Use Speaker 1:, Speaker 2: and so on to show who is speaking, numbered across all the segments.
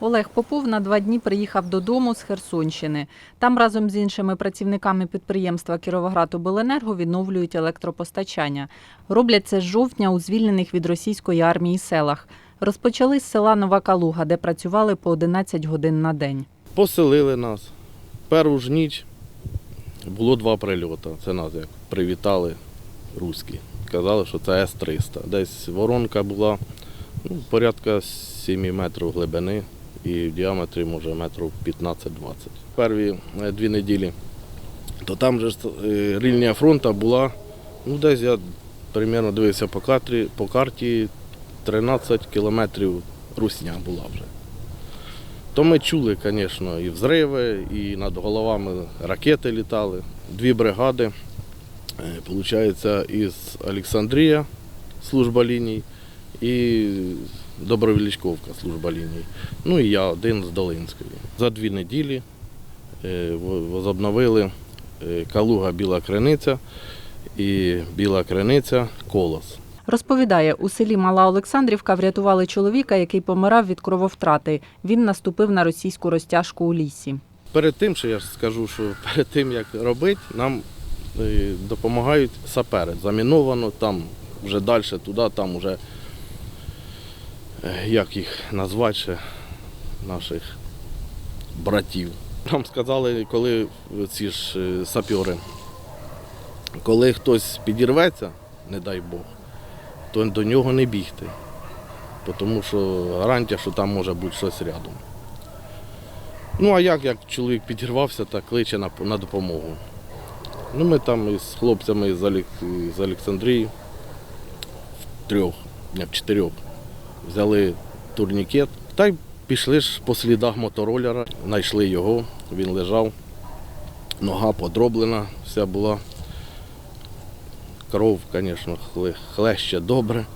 Speaker 1: Олег Попов на два дні приїхав додому з Херсонщини. Там разом з іншими працівниками підприємства Кіровоградобленерго відновлюють електропостачання. Роблять це з жовтня у звільнених від російської армії селах. Розпочали з села Нова Калуга, де працювали по 11 годин на день.
Speaker 2: Поселили нас. Першу ж ніч було два прильоти. Це нас як привітали руські. Казали, що це С-300. Десь воронка була ну, порядка 7 метрів глибини і в діаметрі може метрів 15-20. Перві е, дві неділі, то там же е, лінія фронту була, ну десь я примерно дивився по карті, по карті 13 кілометрів русня була вже. То ми чули, звісно, і взриви, і над головами ракети літали. Дві бригади, виходить, із Олександрія, служба ліній, і Добровілічковка, служба ліній. Ну і я один з Долинської. За дві неділі е, возобновили е, Калуга Біла Криниця і Біла Криниця Колос.
Speaker 1: Розповідає, у селі Мала Олександрівка врятували чоловіка, який помирав від крововтрати. Він наступив на російську розтяжку у лісі.
Speaker 2: Перед тим, що я ж скажу, що перед тим як робити, нам е, допомагають сапери. Заміновано там вже далі, туди, там вже як їх назвати ще наших братів. Нам сказали, коли ці ж е, сапери, коли хтось підірветься, не дай Бог, то до нього не бігти. Тому що гарантія, що там може бути щось рядом. Ну а як, як чоловік підірвався та кличе на, на допомогу. Ну, ми там із хлопцями з Олександрії в трьох, не в чотирьох, взяли турнікет та й пішли ж по слідах моторолера, знайшли його, він лежав, нога подроблена, вся була. Кров, звісно, хле- хлеще добре.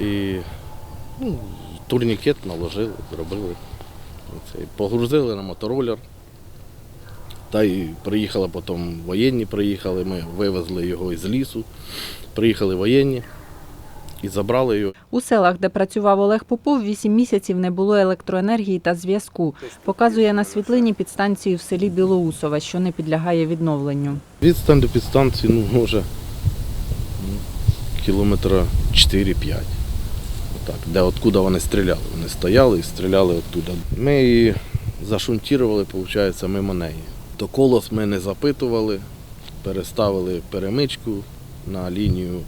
Speaker 2: І ну, турнікет наложили, зробили. Погрузили на моторолер. Та й приїхали потім воєнні, приїхали, ми вивезли його із лісу, приїхали воєнні і забрали його.
Speaker 1: У селах, де працював Олег Попов, 8 місяців не було електроенергії та зв'язку. Показує на світлині підстанцію в селі Білоусове, що не підлягає відновленню.
Speaker 2: Відстань до підстанції, ну, може, кілометра 4-5. Отак, де откуда вони стріляли. Вони стояли і стріляли оттуда. Ми її зашунтірували, виходить, мимо неї. То колос ми не запитували, переставили перемичку на лінію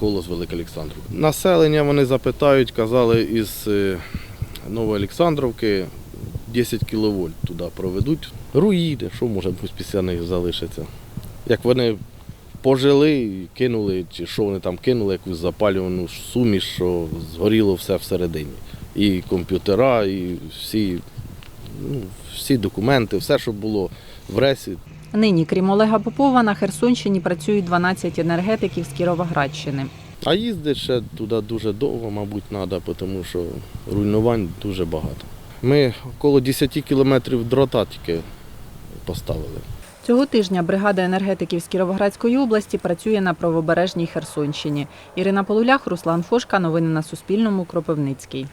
Speaker 2: колос Великоолександрівки. Населення вони запитають, казали, із е, Новоолександровки 10 кВт туди проведуть. Руїде, що може після них залишиться. Як вони пожили кинули, чи що вони там кинули, якусь запалювану суміш, що згоріло все всередині. І комп'ютера, і всі, ну, всі документи, все, що було в ресі,
Speaker 1: Нині, крім Олега Попова, на Херсонщині працюють 12 енергетиків з Кіровоградщини.
Speaker 2: А їздити ще туди дуже довго, мабуть, треба, тому що руйнувань дуже багато. Ми около 10 кілометрів дрота тільки поставили.
Speaker 1: Цього тижня бригада енергетиків з Кіровоградської області працює на правобережній Херсонщині. Ірина Полулях, Руслан Фошка. Новини на Суспільному. Кропивницький.